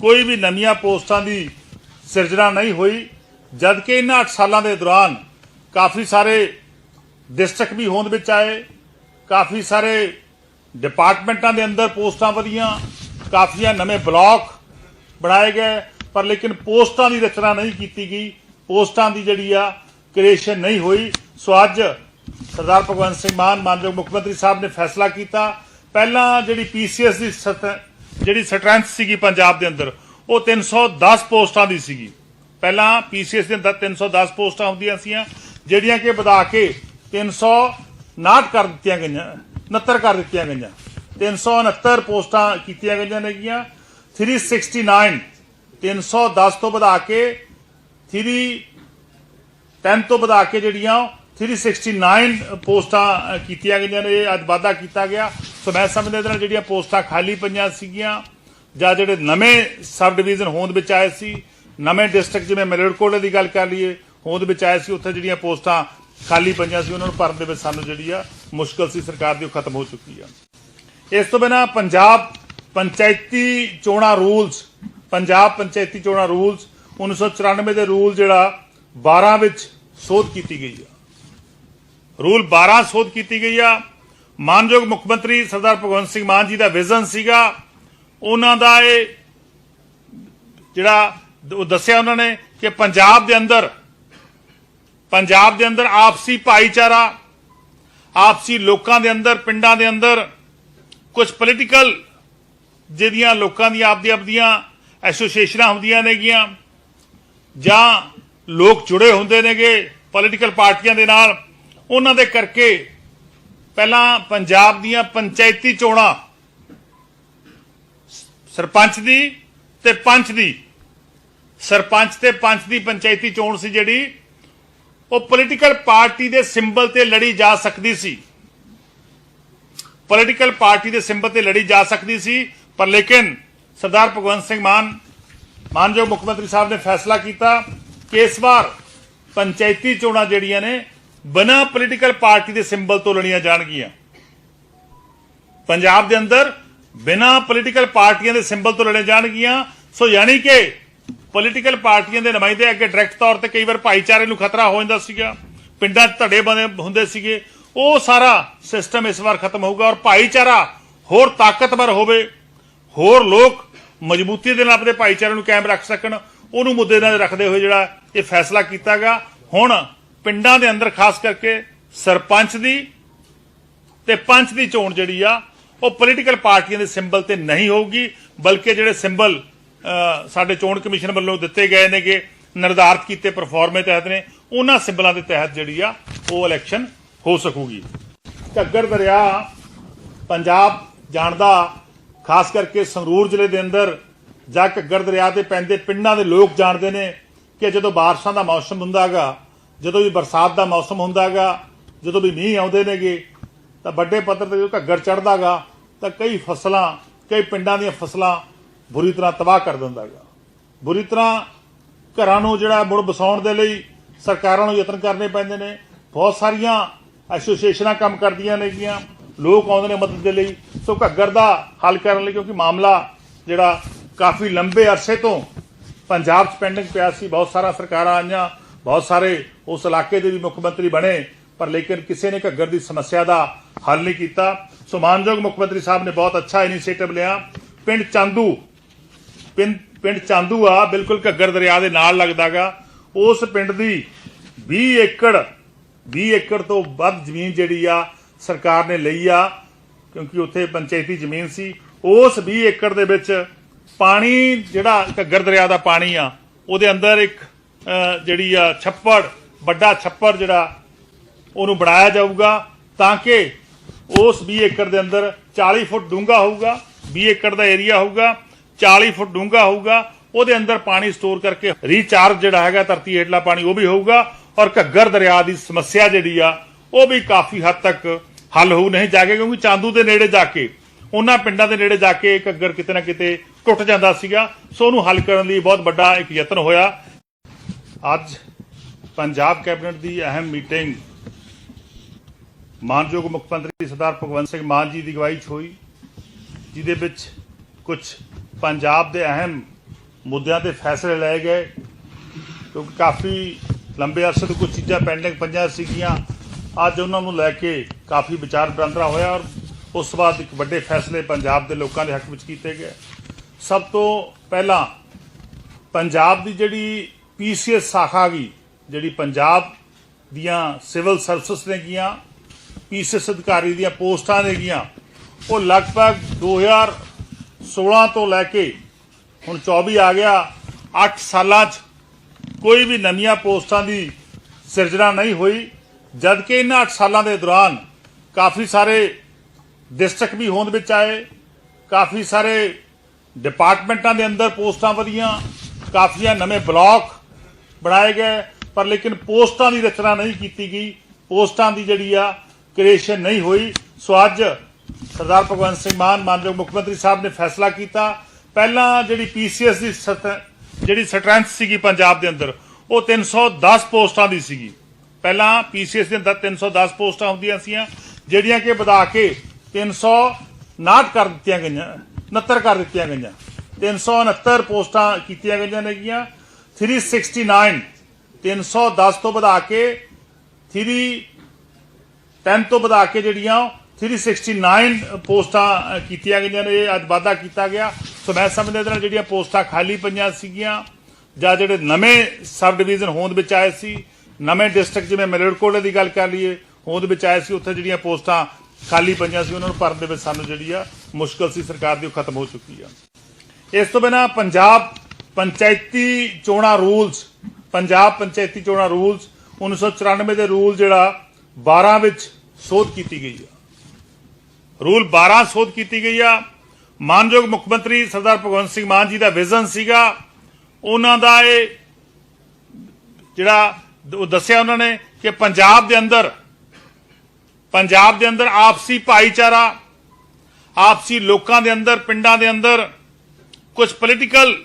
ਕੋਈ ਵੀ ਨਵੀਆਂ ਪੋਸਟਾਂ ਦੀ ਸਿਰਜਣਾ ਨਹੀਂ ਹੋਈ ਜਦ ਕਿ ਇਹਨਾਂ 8 ਸਾਲਾਂ ਦੇ ਦੌਰਾਨ ਕਾਫੀ ਸਾਰੇ ਡਿਸਟ੍ਰਿਕਟ ਵੀ ਹੋਂਦ ਵਿੱਚ ਆਏ, ਕਾਫੀ ਸਾਰੇ ਡਿਪਾਰਟਮੈਂਟਾਂ ਦੇ ਅੰਦਰ ਪੋਸਟਾਂ ਵਧੀਆਂ, ਕਾਫੀਆਂ ਨਵੇਂ ਬਲਾਕ ਬਣਾਏ ਗਏ ਪਰ ਲੇਕਿਨ ਪੋਸਟਾਂ ਦੀ ਰਚਨਾ ਨਹੀਂ ਕੀਤੀ ਗਈ। ਪੋਸਟਾਂ ਦੀ ਜਿਹੜੀ ਆ ਕ੍ਰੀਏਸ਼ਨ ਨਹੀਂ ਹੋਈ। ਸੋ ਅੱਜ ਸਰਦਾਰ ਭਗਵੰਤ ਸਿੰਘ ਮਾਨ, ਮਾਨਯੋਗ ਮੁੱਖ ਮੰਤਰੀ ਸਾਹਿਬ ਨੇ ਫੈਸਲਾ ਕੀਤਾ। ਪਹਿਲਾਂ ਜਿਹੜੀ ਪੀਸੀਐਸ ਦੀ ਸਤ- ਜਿਹੜੀ ਸਟਰੈਂਥ ਸੀਗੀ ਪੰਜਾਬ ਦੇ ਅੰਦਰ, ਉਹ 310 ਪੋਸਟਾਂ ਦੀ ਸੀਗੀ। ਪਹਿਲਾਂ ਪੀਸੀਐਸ ਦੇ ਅੰਦਰ 310 ਪੋਸਟਾਂ ਹੁੰਦੀਆਂ ਸੀਆਂ, ਜਿਹੜੀਆਂ ਕਿ ਵਧਾ ਕੇ 359 ਕਰ ਦਿੱਤੀਆਂ ਗਈਆਂ 69 ਕਰ ਦਿੱਤੀਆਂ ਗਈਆਂ। 369 ਪੋਸਟਾਂ ਕੀਤੀਆਂ ਗਈਆਂ ਨੇਗੀਆਂ। 369 310 ਤੋਂ ਵਧਾ ਕੇ 3 10 ਤੋਂ ਵਧਾ ਕੇ ਜਿਹੜੀਆਂ 369 ਪੋਸਟਾਂ ਕੀਤੀਆਂ ਗਈਆਂ ਨੇ, ਇਹ ਅੱਜ ਵਾਧਾ ਕੀਤਾ ਗਿਆ। ਸੋ ਮੈਂ ਸਮਝਦਾ ਇਹਦੇ ਨਾਲ ਜਿਹੜੀਆਂ ਪੋਸਟਾਂ ਖਾਲੀ ਪਈਆਂ ਸੀਗੀਆਂ, ਜਾਂ ਜਿਹੜੇ ਨਵੇਂ ਸਬ ਡਿਵੀਜ਼ਨ ਹੋਂਦ ਵਿੱਚ ਆਏ ਸੀ, ਨਵੇਂ ਡਿਸਟ੍ਰਿਕਟ ਜਿਵੇਂ ਮਲੇਰਕੋਟਲੇ ਦੀ ਗੱਲ ਕਰ ਲਈਏ, ਹੋਂਦ ਵਿੱਚ ਆਏ ਸੀ, ਉੱਥੇ ਜਿਹੜੀਆਂ ਪੋਸਟਾਂ ਖਾਲੀ ਪਈਆਂ ਸੀ, ਉਹਨਾਂ ਨੂੰ ਭਰਨ ਦੇ ਵਿੱਚ ਸਾਨੂੰ ਜਿਹੜੀ ਆ ਮੁਸ਼ਕਲ ਸੀ, ਸਰਕਾਰ ਦੀ, ਉਹ ਖਤਮ ਹੋ ਚੁੱਕੀ ਆ। ਇਸ ਤੋਂ ਬਿਨਾ ਪੰਜਾਬ ਪੰਚਾਇਤੀ ਚੋਣਾਂ ਰੂਲਸ ਪੰਜਾਬ ਪੰਚਾਇਤੀ ਚੋਣਾਂ ਰੂਲਸ 1994 ਦੇ ਰੂਲ ਜਿਹੜਾ 12 ਵਿੱਚ ਸੋਧ ਕੀਤੀ ਗਈ ਆ। ਰੂਲ 12 ਸੋਧ ਕੀਤੀ ਗਈ ਆ। ਮਾਨਯੋਗ ਮੁੱਖ ਮੰਤਰੀ ਸਰਦਾਰ ਭਗਵੰਤ ਸਿੰਘ ਮਾਨ ਜੀ ਦਾ ਵਿਜ਼ਨ ਸੀਗਾ। ਉਹਨਾਂ ਦਾ ਇਹ ਜਿਹੜਾ ਉਹ ਦੱਸਿਆ ਉਹਨਾਂ ਨੇ ਕਿ ਪੰਜਾਬ ਦੇ ਅੰਦਰ, ਪੰਜਾਬ ਦੇ ਅੰਦਰ ਆਪਸੀ ਭਾਈਚਾਰਾ, ਆਪਸੀ ਲੋਕਾਂ ਦੇ ਅੰਦਰ, ਪਿੰਡਾਂ ਦੇ ਅੰਦਰ ਕੁਝ ਪੋਲੀਟੀਕਲ ਜਿਹੜੀਆਂ ਲੋਕਾਂ ਦੀਆਂ ਆਪਦੀ ਆਪਦੀਆਂ ਐਸੋਸੀਏਸ਼ਨਾਂ ਹੁੰਦੀਆਂ ਨੇਗੀਆਂ, ਜਾਂ ਲੋਕ ਜੁੜੇ ਹੁੰਦੇ ਨੇਗੇ ਪੋਲੀਟੀਕਲ ਪਾਰਟੀਆਂ ਦੇ ਨਾਲ, ਉਹਨਾਂ ਦੇ ਕਰਕੇ ਪਹਿਲਾਂ ਪੰਜਾਬ ਦੀਆਂ ਪੰਚਾਇਤੀ ਚੋਣਾਂ, ਸਰਪੰਚ ਦੀ ਤੇ ਪੰਚ ਦੀ, ਸਰਪੰਚ ਤੇ ਪੰਚ ਦੀ ਪੰਚਾਇਤੀ ਚੋਣ ਸੀ ਜਿਹੜੀ, ਉਹ ਪੋਲੀਟੀਕਲ ਪਾਰਟੀ ਦੇ ਸਿੰਬਲ ਤੇ ਲੜੀ ਜਾ ਸਕਦੀ ਸੀ। ਪੋਲੀਟੀਕਲ ਪਾਰਟੀ ਦੇ ਸਿੰਬਲ ਤੇ ਲੜੀ ਜਾ ਸਕਦੀ ਸੀ, ਪਰ ਲੇਕਿਨ ਸਰਦਾਰ ਭਗਵੰਤ ਸਿੰਘ ਮਾਨ ਮਾਨਯੋਗ ਮੁੱਖ ਮੰਤਰੀ ਸਾਹਿਬ ਨੇ ਫੈਸਲਾ ਕੀਤਾ ਕਿ ਇਸ ਵਾਰ ਪੰਚਾਇਤੀ ਚੋਣਾਂ ਜਿਹੜੀਆਂ ਨੇ, ਬਿਨਾਂ ਪੋਲੀਟੀਕਲ ਪਾਰਟੀ ਦੇ ਸਿੰਬਲ ਤੋਂ ਲੜੀਆਂ ਜਾਣਗੀਆਂ। ਪੰਜਾਬ ਦੇ ਅੰਦਰ ਬਿਨਾਂ ਪੋਲੀਟੀਕਲ ਪਾਰਟੀਆਂ ਦੇ ਸਿੰਬਲ ਤੋਂ ਲੜੇ ਜਾਣਗੀਆਂ। ਸੋ ਯਾਨੀ ਕਿ ਪੋਲੀਟੀਕਲ ਪਾਰਟੀਆਂ ਦੇ ਨੁਮਾਇੰਦੇ ਅੱਗੇ ਡਾਇਰੈਕਟ ਤੌਰ ਤੇ ਕਈ ਵਾਰ ਭਾਈਚਾਰੇ ਨੂੰ ਖਤਰਾ ਹੋ ਜਾਂਦਾ ਸੀਗਾ, ਪਿੰਡਾਂ 'ਚ ਧੜੇ ਬਣੇ ਹੁੰਦੇ ਸੀਗੇ, ਉਹ ਸਾਰਾ ਸਿਸਟਮ ਇਸ ਵਾਰ ਖਤਮ ਹੋਊਗਾ ਔਰ ਭਾਈਚਾਰਾ ਹੋਰ ਤਾਕਤਵਰ ਹੋਵੇ, ਹੋਰ ਲੋਕ ਮਜ਼ਬੂਤੀ ਦੇ ਨਾਲ ਆਪਣੇ ਭਾਈਚਾਰੇ ਨੂੰ ਕਾਇਮ ਰੱਖ ਸਕਣ, ਉਹਨੂੰ ਮੁੱਦੇ ਨਾਲ ਰੱਖਦੇ ਹੋਏ ਜਿਹੜਾ ਇਹ ਫੈਸਲਾ ਕੀਤਾ ਗਿਆ ਹੁਣ ਪਿੰਡਾਂ ਦੇ ਅੰਦਰ ਖਾਸ ਕਰਕੇ ਸਰਪੰਚ ਦੀ ਤੇ ਪੰਚ ਦੀ ਚੋਣ ਜਿਹੜੀ ਆ, ਉਹ ਪੋਲੀਟੀਕਲ ਪਾਰਟੀਆਂ ਦੇ ਸਿੰਬਲ ਤੇ ਨਹੀਂ ਹੋਊਗੀ, ਬਲਕਿ ਜਿਹੜੇ ਸਿੰਬਲ ਸਾਡੇ ਚੋਣ ਕਮਿਸ਼ਨ ਵੱਲੋਂ ਦਿੱਤੇ ਗਏ ਨੇਗੇ, ਨਿਰਧਾਰਤ ਕੀਤੇ ਪਰਫਾਰਮੇ ਤਹਿਤ ਨੇ, ਉਹਨਾਂ ਸਿੰਬਲਾਂ ਦੇ ਤਹਿਤ ਜਿਹੜੀ ਆ, ਉਹ ਇਲੈਕਸ਼ਨ ਹੋ ਸਕੂਗੀ। ਘੱਗਰ ਦਰਿਆ, ਪੰਜਾਬ ਜਾਣਦਾ ਖਾਸ ਕਰਕੇ ਸੰਗਰੂਰ ਜ਼ਿਲ੍ਹੇ ਦੇ ਅੰਦਰ ਜਾਂ ਘੱਗਰ ਦਰਿਆ ਤੇ ਪੈਂਦੇ ਪਿੰਡਾਂ ਦੇ ਲੋਕ ਜਾਣਦੇ ਨੇ ਕਿ ਜਦੋਂ ਬਾਰਿਸ਼ਾਂ ਦਾ ਮੌਸਮ ਹੁੰਦਾਗਾ, ਜਦੋਂ ਵੀ ਬਰਸਾਤ ਦਾ ਮੌਸਮ ਹੁੰਦਾਗਾ, ਜਦੋਂ ਵੀ ਮੀਂਹ ਆਉਂਦੇ ਨੇਗੇ, ਤਾਂ ਵੱਡੇ ਪੱਧਰ ਤੇ ਜਦੋਂ ਘੱਗਰ ਚੜਦਾਗਾ ਤਾਂ ਕਈ ਫਸਲਾਂ, ਕਈ ਪਿੰਡਾਂ ਦੀਆਂ ਫਸਲਾਂ ਬੁਰੀ ਤਰ੍ਹਾਂ ਤਬਾਹ ਕਰ ਦਿੰਦਾਗਾ। ਬੁਰੀ ਤਰ੍ਹਾਂ ਘਰਾਂ ਨੂੰ ਜਿਹੜਾ ਮੁੜ ਬਸਾਉਣ ਦੇ ਲਈ ਸਰਕਾਰਾਂ ਨੂੰ ਯਤਨ ਕਰਨੇ ਪੈਂਦੇ ਨੇ। ਬਹੁਤ ਸਾਰੀਆਂ ਐਸੋਸੀਏਸ਼ਨਾਂ ਕੰਮ ਕਰਦੀਆਂ ਨੇਗੀਆਂ। ਲੋਕ ਆਉਂਦੇ ਨੇ ਮਦਦ ਦੇ ਲਈ, ਸੋ ਘੱਗਰ ਦਾ ਹੱਲ ਕਰਨ ਲਈ ਕਿਉਂਕਿ ਮਾਮਲਾ ਜਿਹੜਾ ਕਾਫੀ ਲੰਬੇ ਅਰਸੇ ਤੋਂ ਪੰਜਾਬ 'ਚ ਪੈਂਡਿੰਗ ਪਿਆ ਸੀ, ਬਹੁਤ ਸਾਰਾ ਸਰਕਾਰਾਂ ਆਈਆਂ, ਬਹੁਤ ਸਾਰੇ ਉਸ ਇਲਾਕੇ ਦੇ ਵੀ ਮੁੱਖ ਮੰਤਰੀ ਬਣੇ, ਪਰ ਲੇਕਿਨ ਕਿਸੇ ਨੇ ਘੱਗਰ ਦੀ ਸਮੱਸਿਆ ਦਾ ਹੱਲ ਨਹੀਂ ਕੀਤਾ। ਸੋ ਮਾਨਯੋਗ ਮੁੱਖ ਮੰਤਰੀ ਸਾਹਿਬ ਨੇ ਬਹੁਤ ਅੱਛਾ ਇਨੀਸ਼ੀਏਟਿਵ ਲਿਆ। ਪਿੰਡ ਚਾਂਦੂ, ਪਿੰਡ ਪਿੰਡ ਚਾਂਦੂ ਆ, ਬਿਲਕੁਲ ਘੱਗਰ ਦਰਿਆ ਦੇ ਨਾਲ ਲੱਗਦਾਗਾ। ਉਸ ਪਿੰਡ ਦੀ 20 ਏਕੜ 20 ਏਕੜ ਤੋਂ ਵੱਧ ਜ਼ਮੀਨ ਜਿਹੜੀ ਆ ਸਰਕਾਰ ਨੇ ਲਈ ਆ, ਕਿਉਂਕਿ ਉੱਥੇ ਪੰਚਾਇਤੀ ਜ਼ਮੀਨ ਸੀ। ਉਸ 20 ਏਕੜ ਦੇ ਵਿੱਚ ਪਾਣੀ, ਜਿਹੜਾ ਘੱਗਰ ਦਰਿਆ ਦਾ ਪਾਣੀ ਆ, ਉਹਦੇ ਅੰਦਰ ਇੱਕ ਜਿਹੜੀ ਆ ਛੱਪੜ, ਵੱਡਾ ਛੱਪੜ ਜਿਹੜਾ, ਉਹਨੂੰ ਬਣਾਇਆ ਜਾਊਗਾ ਤਾਂ ਕਿ ਉਸ 20 ਏਕੜ ਦੇ ਅੰਦਰ 40 ਫੁੱਟ ਡੂੰਘਾ ਹੋਊਗਾ 20 ਏਕੜ ਦਾ ਏਰੀਆ ਹੋਊਗਾ 40 ਫੁੱਟ ਡੂੰਘਾ ਹੋਊਗਾ, ਉਹਦੇ ਅੰਦਰ ਪਾਣੀ ਸਟੋਰ ਕਰਕੇ ਰੀਚਾਰਜ ਜਿਹੜਾ ਹੈਗਾ, ਧਰਤੀ ਹੇਠਲਾ ਪਾਣੀ ਉਹ ਵੀ ਹੋਊਗਾ ਔਰ ਘੱਗਰ ਦਰਿਆ ਦੀ ਸਮੱਸਿਆ ਜਿਹੜੀ ਆ, ਉਹ ਵੀ ਕਾਫੀ ਹੱਦ ਤੱਕ ਹੱਲ ਹੋਊ ਨਹੀਂ ਜਾ ਕੇ, ਕਿਉਂਕਿ ਚਾਂਦੂ ਦੇ ਨੇੜੇ ਜਾ ਕੇ, ਉਹਨਾਂ ਪਿੰਡਾਂ ਦੇ ਨੇੜੇ ਜਾ ਕੇ ਘੱਗਰ ਕਿਤੇ ਨਾ ਕਿਤੇ ਟੁੱਟ ਜਾਂਦਾ ਸੀਗਾ, ਸੋ ਉਹਨੂੰ ਹੱਲ ਕਰਨ ਲਈ ਬਹੁਤ ਵੱਡਾ ਇੱਕ ਯਤਨ ਹੋਇਆ। ਅੱਜ ਪੰਜਾਬ ਕੈਬਨਿਟ ਦੀ ਅਹਿਮ ਮੀਟਿੰਗ ਮਾਨਯੋਗ ਮੁੱਖ ਮੰਤਰੀ ਸਰਦਾਰ ਭਗਵੰਤ ਸਿੰਘ ਮਾਨ ਜੀ ਦੀ ਅਗਵਾਈ 'ਚ ਹੋਈ, ਜਿਹਦੇ ਵਿੱਚ ਕੁਝ ਪੰਜਾਬ ਦੇ ਅਹਿਮ ਮੁੱਦਿਆਂ ਤੇ ਫੈਸਲੇ ਲਏ ਗਏ, ਕਿਉਂਕਿ ਕਾਫੀ ਲੰਬੇ ਅਰਸੇ ਤੋਂ ਕੁਝ ਚੀਜ਼ਾਂ ਪੈਂਡਿੰਗ ਪਈਆਂ ਸੀਗੀਆਂ। ਅੱਜ ਉਹਨਾਂ ਨੂੰ ਲੈ ਕੇ ਕਾਫੀ ਵਿਚਾਰ ਵਟਾਂਦਰਾ ਹੋਇਆ ਔਰ ਉਸ ਤੋਂ ਬਾਅਦ ਇੱਕ ਵੱਡੇ ਫੈਸਲੇ ਪੰਜਾਬ ਦੇ ਲੋਕਾਂ ਦੇ ਹੱਕ ਵਿੱਚ ਕੀਤੇ ਗਏ। ਸਭ ਤੋਂ ਪਹਿਲਾਂ ਪੰਜਾਬ ਦੀ ਜਿਹੜੀ ਪੀਸੀਐਸ ਸ਼ਾਖਾ ਗਈ ਜਿਹੜੀ ਪੰਜਾਬ ਦੀਆਂ ਸਿਵਲ ਸਰਵਿਸਿਜ਼ ਨੇ ਗੀਆਂ, ਪੀਸੀਐਸ ਅਧਿਕਾਰੀ ਦੀਆਂ ਪੋਸਟਾਂ ਨੇ ਗੀਆਂ, ਉਹ ਲਗਭਗ 2016 ਤੋਂ ਲੈ ਕੇ ਹੁਣ 24 ਆ ਗਿਆ 8 ਸਾਲਾਂ 'ਚ ਕੋਈ ਵੀ ਨਵੀਆਂ ਪੋਸਟਾਂ ਦੀ ਸਿਰਜਣਾ ਨਹੀਂ ਹੋਈ ਜਦ ਕਿ ਇਹਨਾਂ 8 ਸਾਲਾਂ ਦੇ ਦੌਰਾਨ ਕਾਫੀ ਸਾਰੇ ਡਿਸਟ੍ਰਿਕਟ ਵੀ ਹੋਂਦ ਵਿੱਚ ਆਏ, ਕਾਫੀ ਸਾਰੇ ਡਿਪਾਰਟਮੈਂਟਾਂ ਦੇ ਅੰਦਰ ਪੋਸਟਾਂ ਵਧੀਆਂ, ਕਾਫੀਆਂ ਨਵੇਂ ਬਲਾਕ ਬਣਾਏ ਗਏ, ਪਰ ਲੇਕਿਨ ਪੋਸਟਾਂ ਦੀ ਰਚਨਾ ਨਹੀਂ ਕੀਤੀ ਗਈ। ਪੋਸਟਾਂ ਦੀ ਜਿਹੜੀ ਆ ਕ੍ਰੀਏਸ਼ਨ ਨਹੀਂ ਹੋਈ। ਸੋ ਅੱਜ ਸਰਦਾਰ ਭਗਵੰਤ ਸਿੰਘ ਮਾਨ, ਮਾਨਯੋਗ ਮੁੱਖ ਮੰਤਰੀ ਸਾਹਿਬ ਨੇ ਫੈਸਲਾ ਕੀਤਾ। ਪਹਿਲਾਂ ਜਿਹੜੀ ਪੀਸੀਐਸ ਦੀ ਸਤ- ਜਿਹੜੀ ਸਟਰੈਂਥ ਸੀਗੀ ਪੰਜਾਬ ਦੇ ਅੰਦਰ, ਉਹ 310 ਪੋਸਟਾਂ ਦੀ ਸੀਗੀ। ਪਹਿਲਾਂ ਪੀਸੀਐਸ ਦੇ ਅੰਦਰ 310 ਪੋਸਟਾਂ ਹੁੰਦੀਆਂ ਸੀਆਂ। ਜਿਹੜੀਆਂ ਕਿ ਵਧਾ ਕੇ 359 ਕਰ ਦਿੱਤੀਆਂ ਗਈਆਂ 69 ਕਰ ਦਿੱਤੀਆਂ ਗਈਆਂ। 369 ਪੋਸਟਾਂ ਕੀਤੀਆਂ ਗਈਆਂ ਨੇਗੀਆਂ। 369 310 ਤੋਂ ਵਧਾ ਕੇ 3 10 ਤੋਂ ਵਧਾ ਕੇ ਜਿਹੜੀਆਂ 369 ਪੋਸਟਾਂ ਕੀਤੀਆਂ ਗਈਆਂ ਨੇ ਅੱਜ ਵਾਧਾ ਕੀਤਾ ਗਿਆ। ਸੋ ਮੈਂ ਸਮਝਦਾ ਇਹਦੇ ਨਾਲ ਜਿਹੜੀਆਂ ਪੋਸਟਾਂ ਖਾਲੀ ਪਈਆਂ ਸੀਗੀਆਂ ਜਾਂ ਜਿਹੜੇ ਨਵੇਂ ਸਬ ਡਿਵੀਜ਼ਨ ਹੋਂਦ ਵਿੱਚ ਆਏ ਸੀ, ਨਵੇਂ ਡਿਸਟ੍ਰਿਕਟ ਜਿਵੇਂ ਮਲੇਰਕੋਟਲੇ ਦੀ ਗੱਲ ਕਰ ਲਈਏ ਹੋਂਦ ਵਿੱਚ ਆਏ ਸੀ, ਉੱਥੇ ਜਿਹੜੀਆਂ ਪੋਸਟਾਂ ਖਾਲੀ ਪਈਆਂ ਸੀ, ਉਹਨਾਂ ਨੂੰ ਭਰਨ ਦੇ ਵਿੱਚ ਸਾਨੂੰ ਜਿਹੜੀ ਆ ਮੁਸ਼ਕਲ ਸੀ, ਸਰਕਾਰ ਦੀ, ਉਹ ਖਤਮ ਹੋ ਚੁੱਕੀ ਆ। ਇਸ ਤੋਂ ਬਿਨਾ ਪੰਜਾਬ ਪੰਚਾਇਤੀ ਚੋਣਾਂ ਰੂਲਸ, ਪੰਜਾਬ ਪੰਚਾਇਤੀ ਚੋਣਾਂ ਰੂਲਸ 1994 ਦੇ ਰੂਲ ਜਿਹੜਾ 12 ਵਿੱਚ ਸੋਧ ਕੀਤੀ ਗਈ ਆ। ਰੂਲ 12 ਸੋਧ ਕੀਤੀ ਗਈ ਆ। ਮਾਨਯੋਗ ਮੁੱਖ ਮੰਤਰੀ ਸਰਦਾਰ ਭਗਵੰਤ ਸਿੰਘ ਮਾਨ ਜੀ ਦਾ ਵਿਜ਼ਨ ਸੀਗਾ। ਉਹਨਾਂ ਦਾ ਇਹ ਜਿਹੜਾ ਉਹ ਦੱਸਿਆ ਉਹਨਾਂ ਨੇ ਕਿ ਪੰਜਾਬ ਦੇ ਅੰਦਰ ਪੰਜਾਬ ਦੇ ਅੰਦਰ ਆਪਸੀ ਭਾਈਚਾਰਾ, ਆਪਸੀ ਲੋਕਾਂ ਦੇ ਅੰਦਰ, ਪਿੰਡਾਂ ਦੇ ਅੰਦਰ ਕੁਝ ਪੋਲੀਟੀਕਲ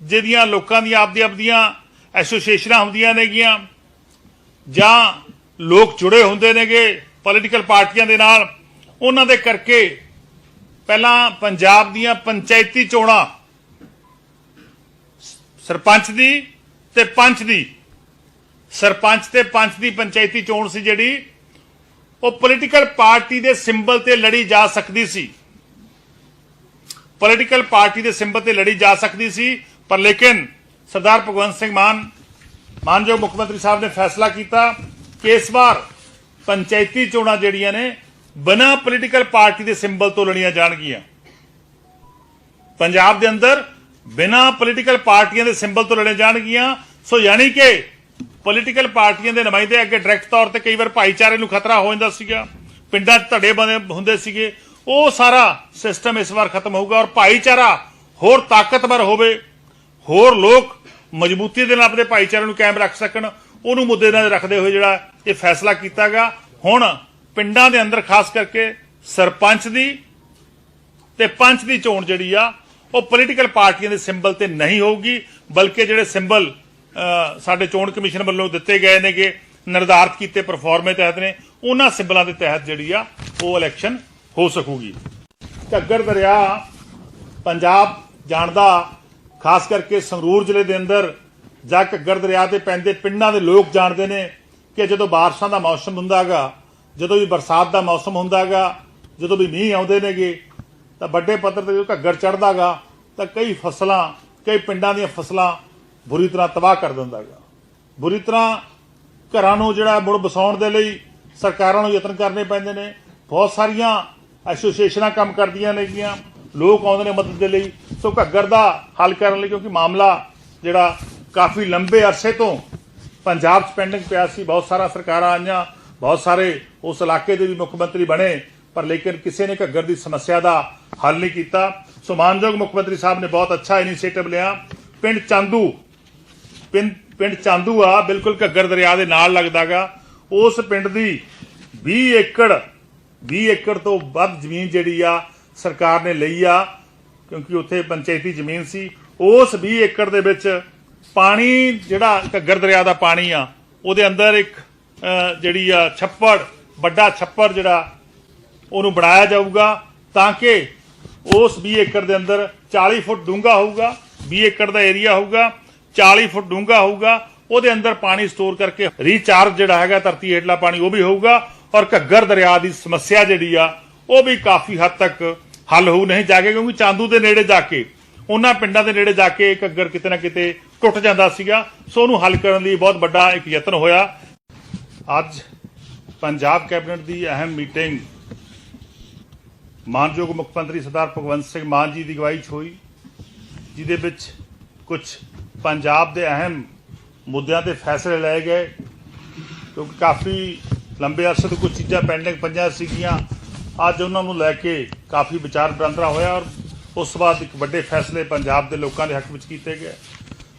ਜਿਹੜੀਆਂ ਲੋਕਾਂ ਦੀਆਂ, ਆਪਦੀ ਆਪਦੀਆਂ ਐਸੋਸੀਏਸ਼ਨਾਂ ਹੁੰਦੀਆਂ ਨੇਗੀਆਂ ਜਾਂ ਲੋਕ ਜੁੜੇ ਹੁੰਦੇ ਨੇਗੇ ਪੋਲੀਟੀਕਲ ਪਾਰਟੀਆਂ ਦੇ ਨਾਲ, ਉਹਨਾਂ ਦੇ ਕਰਕੇ ਪਹਿਲਾਂ ਪੰਜਾਬ ਦੀਆਂ ਪੰਚਾਇਤੀ ਚੋਣਾਂ ਸਰਪੰਚ ਦੀ ਤੇ ਪੰਚ ਦੀ, ਸਰਪੰਚ ਤੇ ਪੰਚ ਦੀ ਪੰਚਾਇਤੀ ਚੋਣ ਸੀ ਜਿਹੜੀ ਉਹ ਪੋਲੀਟੀਕਲ ਪਾਰਟੀ ਦੇ ਸਿੰਬਲ ਤੇ ਲੜੀ ਜਾ ਸਕਦੀ ਸੀ। ਪੋਲੀਟੀਕਲ ਪਾਰਟੀ ਦੇ ਸਿੰਬਲ ਤੇ ਲੜੀ ਜਾ ਸਕਦੀ ਸੀ, ਪਰ ਲੇਕਿਨ ਸਰਦਾਰ ਭਗਵੰਤ ਸਿੰਘ ਮਾਨ, ਮਾਨਯੋਗ ਮੁੱਖ ਮੰਤਰੀ ਸਾਹਿਬ ਨੇ ਫੈਸਲਾ ਕੀਤਾ ਕਿ ਇਸ ਵਾਰ ਪੰਚਾਇਤੀ ਚੋਣਾਂ ਜਿਹੜੀਆਂ ਨੇ, ਬਿਨਾਂ ਪੋਲੀਟੀਕਲ ਪਾਰਟੀ ਦੇ ਸਿੰਬਲ ਤੋਂ ਲੜੀਆਂ ਜਾਣਗੀਆਂ। ਪੰਜਾਬ ਦੇ ਅੰਦਰ ਬਿਨਾਂ ਪੋਲੀਟੀਕਲ ਪਾਰਟੀਆਂ ਦੇ ਸਿੰਬਲ ਤੋਂ ਲੜੇ ਜਾਣਗੀਆਂ। ਸੋ ਯਾਨੀ ਕਿ ਪੋਲੀਟੀਕਲ ਪਾਰਟੀਆਂ ਦੇ ਨੁਮਾਇੰਦੇ ਅੱਗੇ ਡਾਇਰੈਕਟ ਤੌਰ ਤੇ ਕਈ ਵਾਰ ਭਾਈਚਾਰੇ ਨੂੰ ਖਤਰਾ ਹੋ ਜਾਂਦਾ ਸੀਗਾ, ਪਿੰਡਾਂ 'ਚ ਧੜੇ ਬਣੇ ਹੁੰਦੇ ਸੀਗੇ, ਉਹ ਸਾਰਾ ਸਿਸਟਮ ਇਸ ਵਾਰ ਖਤਮ ਹੋਊਗਾ ਔਰ ਭਾਈਚਾਰਾ ਹੋਰ ਤਾਕਤਵਰ ਹੋਵੇ, ਹੋਰ ਲੋਕ ਮਜ਼ਬੂਤੀ ਦੇ ਨਾਲ ਆਪਣੇ ਭਾਈਚਾਰੇ ਨੂੰ ਕਾਇਮ ਰੱਖ ਸਕਣ, ਉਹਨੂੰ ਮੁੱਦੇ ਨਾਲ ਰੱਖਦੇ ਹੋਏ ਜਿਹੜਾ ਇਹ ਫੈਸਲਾ ਕੀਤਾ ਕੀਤਾਗਾ। ਹੁਣ ਪਿੰਡਾਂ ਦੇ ਅੰਦਰ ਖਾਸ ਕਰਕੇ ਸਰਪੰਚ ਦੀ ਤੇ ਪੰਚ ਦੀ ਚੋਣ ਜਿਹੜੀ ਆ, ਉਹ ਪੋਲੀਟੀਕਲ ਪਾਰਟੀਆਂ ਦੇ ਸਿੰਬਲ ਤੇ ਨਹੀਂ ਹੋਊਗੀ, ਬਲਕਿ ਜਿਹੜੇ ਸਿੰਬਲ ਸਾਡੇ ਚੋਣ ਕਮਿਸ਼ਨ ਵੱਲੋਂ ਦਿੱਤੇ ਗਏ ਨੇਗੇ, ਨਿਰਧਾਰਤ ਕੀਤੇ ਪਰਫਾਰਮੇ ਤਹਿਤ ਨੇ, ਉਹਨਾਂ ਸਿੰਬਲਾਂ ਦੇ ਤਹਿਤ ਜਿਹੜੀ ਆ, ਉਹ ਇਲੈਕਸ਼ਨ ਹੋ ਸਕੂਗੀ। ਘੱਗਰ ਦਰਿਆ, ਪੰਜਾਬ ਜਾਣਦਾ ਖਾਸ ਕਰਕੇ ਸੰਗਰੂਰ ਜ਼ਿਲ੍ਹੇ ਦੇ ਅੰਦਰ, ਜਾਂ ਘੱਗਰ ਦਰਿਆ ਤੇ ਪੈਂਦੇ ਪਿੰਡਾਂ ਦੇ ਲੋਕ ਜਾਣਦੇ ਨੇ ਕਿ ਜਦੋਂ ਬਾਰਿਸ਼ਾਂ ਦਾ ਮੌਸਮ ਹੁੰਦਾਗਾ ਜਦੋਂ ਵੀ ਬਰਸਾਤ ਦਾ ਮੌਸਮ ਹੁੰਦਾਗਾ ਜਦੋਂ ਵੀ ਮੀਂਹ ਆਉਂਦੇ ਨੇਗੇ, ਤਾਂ ਵੱਡੇ ਪੱਧਰ ਤੇ ਜਦੋਂ ਘੱਗਰ ਚੜਦਾਗਾ ਤਾਂ ਕਈ ਫਸਲਾਂ, ਕਈ ਪਿੰਡਾਂ ਦੀਆਂ ਫਸਲਾਂ ਬੁਰੀ ਤਰ੍ਹਾਂ ਤਬਾਹ ਕਰ ਦਿੰਦਾ ਦਿੰਦਾਗਾ ਬੁਰੀ ਤਰ੍ਹਾਂ ਘਰਾਂ ਨੂੰ ਜਿਹੜਾ ਮੁੜ ਵਸਾਉਣ ਦੇ ਲਈ ਸਰਕਾਰਾਂ ਨੂੰ ਯਤਨ ਕਰਨੇ ਪੈਂਦੇ ਨੇ। ਬਹੁਤ ਸਾਰੀਆਂ ਐਸੋਸੀਏਸ਼ਨਾਂ ਕੰਮ ਕਰਦੀਆਂ ਨੇਗੀਆਂ। ਲੋਕ ਆਉਂਦੇ ਨੇ ਮਦਦ ਦੇ ਲਈ। ਸੋ ਘੱਗਰ ਦਾ ਹੱਲ ਕਰਨ ਲਈ ਕਿਉਂਕਿ ਮਾਮਲਾ ਜਿਹੜਾ ਕਾਫੀ ਲੰਬੇ ਅਰਸੇ ਤੋਂ ਪੰਜਾਬ 'ਚ ਪੈਂਡਿੰਗ ਪਿਆ ਸੀ। ਬਹੁਤ ਸਾਰਾ ਸਰਕਾਰਾਂ ਆਈਆਂ, ਬਹੁਤ ਸਾਰੇ ਉਸ ਇਲਾਕੇ ਦੇ ਵੀ ਮੁੱਖ ਮੰਤਰੀ ਬਣੇ, ਪਰ ਲੇਕਿਨ ਕਿਸੇ ਨੇ ਘੱਗਰ ਦੀ ਸਮੱਸਿਆ ਦਾ ਹੱਲ ਨਹੀਂ ਕੀਤਾ। ਸੋ ਮਾਨਯੋਗ ਮੁੱਖ ਮੰਤਰੀ ਸਾਹਿਬ ਨੇ ਬਹੁਤ ਅੱਛਾ ਇਨੀਸ਼ੀਏਟਿਵ ਲਿਆ। ਪਿੰਡ ਚਾਂਦੂ ਪਿੰਡ ਪਿੰਡ ਚਾਂਦੂ ਆ ਬਿਲਕੁਲ ਘੱਗਰ ਦਰਿਆ ਦੇ ਨਾਲ ਲੱਗਦਾਗਾ। ਉਸ ਪਿੰਡ ਦੀ 20 ਏਕੜ 20 ਏਕੜ ਤੋਂ ਵੱਧ ਜ਼ਮੀਨ ਜਿਹੜੀ ਆ, ਸਰਕਾਰ ਨੇ ਲਈ ਆ, ਕਿਉਂਕਿ ਉੱਥੇ ਪੰਚਾਇਤੀ ਜ਼ਮੀਨ ਸੀ। ਉਸ 20 ਏਕੜ ਦੇ ਵਿੱਚ ਪਾਣੀ, ਜਿਹੜਾ ਘੱਗਰ ਦਰਿਆ ਦਾ ਪਾਣੀ ਆ, ਉਹਦੇ ਅੰਦਰ ਇੱਕ ਜਿਹੜੀ ਆ ਛੱਪੜ, ਵੱਡਾ ਛੱਪੜ ਜਿਹੜਾ, ਉਹਨੂੰ ਬਣਾਇਆ ਜਾਊਗਾ ਤਾਂ ਕਿ ਉਸ 20 ਏਕੜ ਦੇ ਅੰਦਰ 40 ਫੁੱਟ ਡੂੰਘਾ ਹੋਊਗਾ 20 ਏਕੜ ਦਾ ਏਰੀਆ ਹੋਊਗਾ। 40 ਫੁੱਟ ਡੂੰਘਾ ਹੋਊਗਾ, ਉਹਦੇ ਅੰਦਰ ਪਾਣੀ ਸਟੋਰ ਕਰਕੇ ਰੀਚਾਰਜ ਜਿਹੜਾ ਹੈਗਾ, ਧਰਤੀ ਹੇਠਲਾ ਪਾਣੀ, ਉਹ ਵੀ ਹੋਊਗਾ। ਔਰ ਘੱਗਰ ਦਰਿਆ ਦੀ ਸਮੱਸਿਆ ਜਿਹੜੀ ਆ, ਉਹ ਵੀ ਕਾਫੀ ਹੱਦ ਤੱਕ ਹੱਲ ਹੋਊ, ਨਹੀਂ ਜਾ ਕਿਉਂਕਿ ਚਾਂਦੂ ਦੇ ਨੇੜੇ ਜਾ ਕੇ, ਉਹਨਾਂ ਪਿੰਡਾਂ ਦੇ ਨੇੜੇ ਜਾ ਕੇ ਘੱਗਰ ਕਿਤੇ ਨਾ ਕਿਤੇ ਟੁੱਟ ਜਾਂਦਾ ਸੀਗਾ। ਸੋ ਉਹਨੂੰ ਹੱਲ ਕਰਨ ਲਈ ਬਹੁਤ ਵੱਡਾ ਇੱਕ ਯਤਨ ਹੋਇਆ। ਅੱਜ ਪੰਜਾਬ ਕੈਬਨਿਟ ਦੀ ਅਹਿਮ ਮੀਟਿੰਗ ਮਾਨਯੋਗ ਮੁੱਖ ਮੰਤਰੀ ਸਰਦਾਰ ਭਗਵੰਤ ਸਿੰਘ ਮਾਨ ਜੀ ਦੀ ਅਗਵਾਈ 'ਚ ਹੋਈ, ਜਿਹਦੇ ਵਿੱਚ ਕੁਝ ਪੰਜਾਬ ਦੇ ਅਹਿਮ ਮੁੱਦਿਆਂ ਤੇ ਫੈਸਲੇ ਲਏ ਗਏ, ਕਿਉਂਕਿ ਕਾਫੀ ਲੰਬੇ ਅਰਸੇ ਤੋਂ ਕੁਝ ਚੀਜ਼ਾਂ ਪੈਂਡਿੰਗ ਪਈਆਂ ਸੀਗੀਆਂ। ਅੱਜ ਉਹਨਾਂ ਨੂੰ ਲੈ ਕੇ ਕਾਫੀ ਵਿਚਾਰ ਵਟਾਂਦਰਾ ਹੋਇਆ ਔਰ ਉਸ ਤੋਂ ਬਾਅਦ ਇੱਕ ਵੱਡੇ ਫੈਸਲੇ ਪੰਜਾਬ ਦੇ ਲੋਕਾਂ ਦੇ ਹੱਕ ਵਿੱਚ ਕੀਤੇ ਗਏ।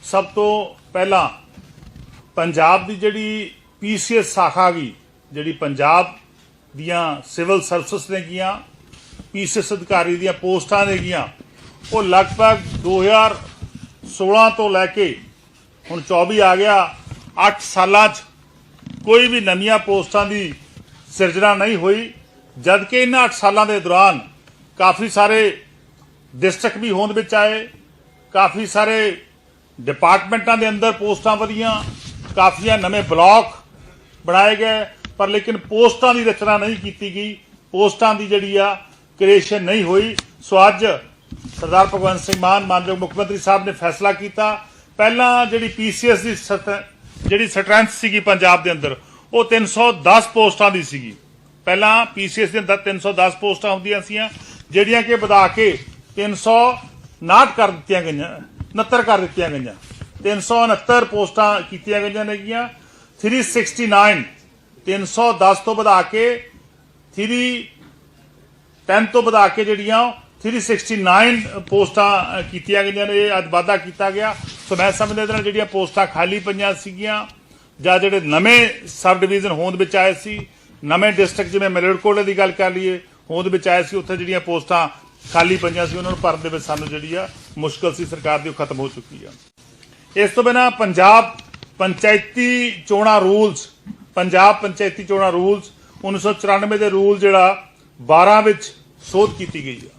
ਸਭ ਤੋਂ ਪਹਿਲਾਂ ਪੰਜਾਬ ਦੀ ਜਿਹੜੀ ਪੀਸੀਐਸ ਸ਼ਾਖਾ ਗਈ ਜਿਹੜੀ ਪੰਜਾਬ ਦੀਆਂ ਸਿਵਲ ਸਰਵਿਸ ਨੇ ਗੀਆਂ, ਪੀਸੀਐਸ ਅਧਿਕਾਰੀ ਦੀਆਂ ਪੋਸਟਾਂ ਨੇ ਗੀਆਂ, ਉਹ ਲਗਭਗ 2016 ਤੋਂ ਲੈ ਕੇ ਹੁਣ 24 ਆ ਗਿਆ 8 ਸਾਲਾਂ 'ਚ ਕੋਈ ਵੀ ਨਵੀਆਂ ਪੋਸਟਾਂ ਦੀ ਸਿਰਜਣਾ ਨਹੀਂ ਹੋਈ ਜਦ ਕਿ ਇਹਨਾਂ 8 ਸਾਲਾਂ ਦੇ ਦੌਰਾਨ ਕਾਫੀ ਸਾਰੇ ਡਿਸਟ੍ਰਿਕਟ ਵੀ ਹੋਂਦ ਵਿੱਚ ਆਏ, ਕਾਫੀ ਸਾਰੇ ਡਿਪਾਰਟਮੈਂਟਾਂ ਦੇ ਅੰਦਰ ਪੋਸਟਾਂ ਵਧੀਆਂ, ਕਾਫੀਆਂ ਨਵੇਂ ਬਲਾਕ ਬਣਾਏ ਗਏ, ਪਰ ਲੇਕਿਨ ਪੋਸਟਾਂ ਦੀ ਰਚਨਾ ਨਹੀਂ ਕੀਤੀ ਗਈ, ਪੋਸਟਾਂ ਦੀ ਜਿਹੜੀ ਆ ਕ੍ਰੀਏਸ਼ਨ ਨਹੀਂ ਹੋਈ। ਸੋ ਅੱਜ ਸਰਦਾਰ ਭਗਵੰਤ ਸਿੰਘ ਮਾਨ ਮਾਨਯੋਗ ਮੁੱਖ ਮੰਤਰੀ ਸਾਹਿਬ ਨੇ ਫੈਸਲਾ ਕੀਤਾ। ਪਹਿਲਾਂ ਜਿਹੜੀ ਪੀਸੀਐਸ ਦੀ ਸਤ- ਜਿਹੜੀ ਸਟਰੈਂਥ ਸੀਗੀ ਪੰਜਾਬ ਦੇ ਅੰਦਰ, ਉਹ 310 ਪੋਸਟਾਂ ਦੀ ਸੀਗੀ। ਪਹਿਲਾਂ ਪੀਸੀਐਸ ਦੇ ਅੰਦਰ 310 ਪੋਸਟਾਂ ਹੁੰਦੀਆਂ ਸੀਆਂ, ਜਿਹੜੀਆਂ ਕਿ ਵਧਾ ਕੇ 359 ਕਰ ਦਿੱਤੀਆਂ ਗਈਆਂ 69 ਕਰ ਦਿੱਤੀਆਂ ਗਈਆਂ। 369 ਪੋਸਟਾਂ ਕੀਤੀਆਂ ਗਈਆਂ ਨੇਗੀਆਂ। 369 310 ਤੋਂ ਵਧਾ ਕੇ 3 10 ਤੋਂ ਵਧਾ ਕੇ ਜਿਹੜੀਆਂ 369 ਪੋਸਟਾਂ ਕੀਤੀਆਂ ਗਈਆਂ ਨੇ, ਇਹ ਅੱਜ ਵਾਧਾ ਕੀਤਾ ਗਿਆ। ਸੋ ਮੈਂ ਸਮਝਦਾ ਇਹਦੇ ਨਾਲ ਜਿਹੜੀਆਂ ਪੋਸਟਾਂ ਖਾਲੀ ਪਈਆਂ ਸੀਗੀਆਂ, ਜਾਂ ਜਿਹੜੇ ਨਵੇਂ ਸਬ ਡਿਵੀਜ਼ਨ ਹੋਂਦ ਵਿੱਚ ਆਏ ਸੀ, ਨਵੇਂ ਡਿਸਟ੍ਰਿਕਟ ਜਿਵੇਂ ਮਲੇਰਕੋਟਲੇ ਦੀ ਗੱਲ ਕਰ ਲਈਏ, ਹੋਂਦ ਵਿੱਚ ਆਏ ਸੀ, ਉੱਥੇ ਜਿਹੜੀਆਂ ਪੋਸਟਾਂ ਖਾਲੀ ਪਈਆਂ ਸੀ, ਉਹਨਾਂ ਨੂੰ ਭਰਨ ਦੇ ਵਿੱਚ ਸਾਨੂੰ ਜਿਹੜੀ ਆ ਮੁਸ਼ਕਲ ਸੀ, ਸਰਕਾਰ ਦੀ, ਉਹ ਖਤਮ ਹੋ ਚੁੱਕੀ ਆ। ਇਸ ਤੋਂ ਬਿਨਾ ਪੰਜਾਬ ਪੰਚਾਇਤੀ ਚੋਣਾਂ ਰੂਲਸ, ਪੰਜਾਬ ਪੰਚਾਇਤੀ ਚੋਣਾਂ ਰੂਲਸ 1994 ਦੇ ਰੂਲ ਜਿਹੜਾ 12 ਵਿੱਚ ਸੋਧ ਕੀਤੀ ਗਈ ਆ।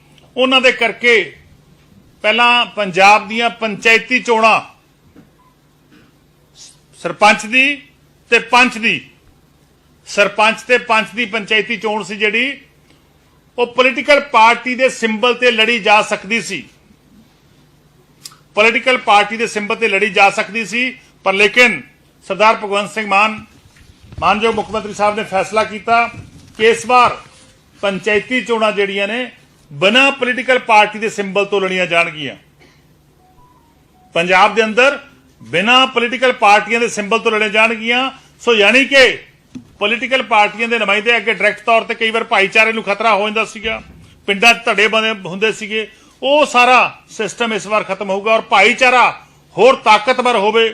ਉਹਨਾਂ ਦੇ ਕਰਕੇ ਪਹਿਲਾਂ ਪੰਜਾਬ ਦੀਆਂ ਪੰਚਾਇਤੀ ਚੋਣਾਂ ਸਰਪੰਚ ਦੀ ਤੇ ਪੰਚ ਦੀ। ਸਰਪੰਚ ਤੇ ਪੰਚ ਦੀ ਪੰਚਾਇਤੀ ਚੋਣ ਸੀ ਜਿਹੜੀ। ਉਹ ਪੋਲੀਟੀਕਲ ਪਾਰਟੀ ਦੇ ਸਿੰਬਲ ਤੇ ਲੜੀ ਜਾ ਸਕਦੀ ਸੀ। ਪੋਲੀਟੀਕਲ ਪਾਰਟੀ ਦੇ ਸਿੰਬਲ ਤੇ ਲੜੀ ਜਾ ਸਕਦੀ ਸੀ। ਪਰ ਲੇਕਿਨ ਸਰਦਾਰ ਭਗਵੰਤ ਸਿੰਘ ਮਾਨ, ਮਾਨਯੋਗ ਮੁੱਖ ਮੰਤਰੀ ਸਾਹਿਬ ਨੇ ਫੈਸਲਾ ਕੀਤਾ ਕਿ ਇਸ ਵਾਰ ਪੰਚਾਇਤੀ ਚੋਣਾਂ ਜਿਹੜੀਆਂ ਨੇ ਬਿਨਾਂ ਪੋਲੀਟੀਕਲ ਪਾਰਟੀ ਦੇ ਸਿੰਬਲ ਤੋਂ ਲੜੀਆਂ ਜਾਣਗੀਆਂ। ਪੰਜਾਬ ਦੇ ਅੰਦਰ ਬਿਨਾਂ ਪੋਲੀਟੀਕਲ ਪਾਰਟੀਆਂ ਦੇ ਸਿੰਬਲ ਤੋਂ ਲੜੇ ਜਾਣਗੀਆਂ। ਸੋ ਯਾਨੀ ਕਿ ਪੋਲੀਟੀਕਲ ਪਾਰਟੀਆਂ ਦੇ ਨੁਮਾਇੰਦੇ ਅੱਗੇ ਡਾਇਰੈਕਟ ਤੌਰ ਤੇ ਕਈ ਵਾਰ ਭਾਈਚਾਰੇ ਨੂੰ ਖਤਰਾ ਹੋ ਜਾਂਦਾ ਸੀਗਾ। ਪਿੰਡਾਂ 'ਚ ਧੜੇ ਬਣੇ ਹੁੰਦੇ ਸੀਗੇ। ਉਹ ਸਾਰਾ ਸਿਸਟਮ ਇਸ ਵਾਰ ਖਤਮ ਹੋਊਗਾ ਔਰ ਭਾਈਚਾਰਾ ਹੋਰ ਤਾਕਤਵਰ ਹੋਵੇ,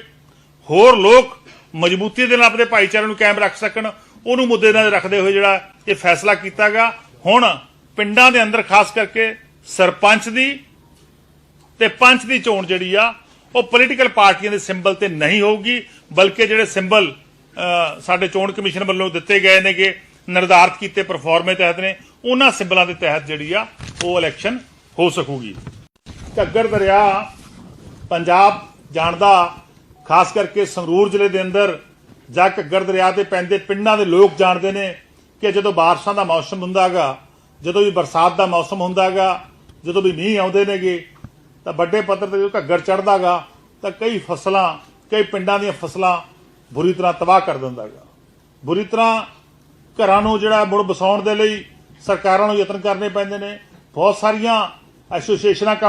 ਹੋਰ ਲੋਕ ਮਜ਼ਬੂਤੀ ਦੇ ਨਾਲ ਆਪਣੇ ਭਾਈਚਾਰੇ ਨੂੰ ਕਾਇਮ ਰੱਖ ਸਕਣ। ਉਹਨੂੰ ਮੁੱਦੇ ਨਾਲ ਰੱਖਦੇ ਹੋਏ ਜਿਹੜਾ ਇਹ ਫੈਸਲਾ ਕੀਤਾ ਕੀਤਾਗਾ। ਹੁਣ ਪਿੰਡਾਂ ਦੇ ਅੰਦਰ ਖਾਸ ਕਰਕੇ ਸਰਪੰਚ ਦੀ ਤੇ ਪੰਚ ਦੀ ਚੋਣ ਜਿਹੜੀ ਆ, ਉਹ ਪੋਲੀਟੀਕਲ ਪਾਰਟੀਆਂ ਦੇ ਸਿੰਬਲ ਤੇ ਨਹੀਂ ਹੋਊਗੀ, ਬਲਕਿ ਜਿਹੜੇ ਸਿੰਬਲ ਸਾਡੇ ਚੋਣ ਕਮਿਸ਼ਨ ਵੱਲੋਂ ਦਿੱਤੇ ਗਏ ਨੇਗੇ, ਨਿਰਧਾਰਤ ਕੀਤੇ ਪਰਫਾਰਮੇ ਤਹਿਤ ਨੇ, ਉਹਨਾਂ ਸਿੰਬਲਾਂ ਦੇ ਤਹਿਤ ਜਿਹੜੀ ਆ, ਉਹ ਇਲੈਕਸ਼ਨ ਹੋ ਸਕੂਗੀ। ਘੱਗਰ ਦਰਿਆ, ਪੰਜਾਬ ਜਾਣਦਾ, ਖਾਸ ਕਰਕੇ ਸੰਗਰੂਰ ਜ਼ਿਲ੍ਹੇ ਦੇ ਅੰਦਰ, ਜਾਂ ਘੱਗਰ ਦਰਿਆ ਤੇ ਪੈਂਦੇ ਪਿੰਡਾਂ ਦੇ ਲੋਕ ਜਾਣਦੇ ਨੇ ਕਿ ਜਦੋਂ ਬਾਰਿਸ਼ਾਂ ਦਾ ਮੌਸਮ ਹੁੰਦਾਗਾ ਜਦੋਂ ਵੀ ਬਰਸਾਤ ਦਾ ਮੌਸਮ ਹੁੰਦਾਗਾ, ਜਦੋਂ ਵੀ ਮੀਂਹ ਆਉਂਦੇ ਨੇਗੇ, ਤਾਂ ਵੱਡੇ ਪੱਧਰ ਤੇ ਜਦੋਂ ਘੱਗਰ ਚੜਦਾਗਾ ਤਾਂ ਕਈ ਫਸਲਾਂ, ਕਈ ਪਿੰਡਾਂ ਦੀਆਂ ਫਸਲਾਂ ਬੁਰੀ ਤਰ੍ਹਾਂ ਤਬਾਹ ਕਰ ਦਿੰਦਾਗਾ। ਬੁਰੀ ਤਰ੍ਹਾਂ ਘਰਾਂ ਨੂੰ ਜਿਹੜਾ ਮੁੜ ਬਸਾਉਣ ਦੇ ਲਈ ਸਰਕਾਰਾਂ ਨੂੰ ਯਤਨ ਕਰਨੇ ਪੈਂਦੇ ਨੇ। ਬਹੁਤ ਸਾਰੀਆਂ ਐਸੋਸੀਏਸ਼ਨਾਂ ਕੰਮ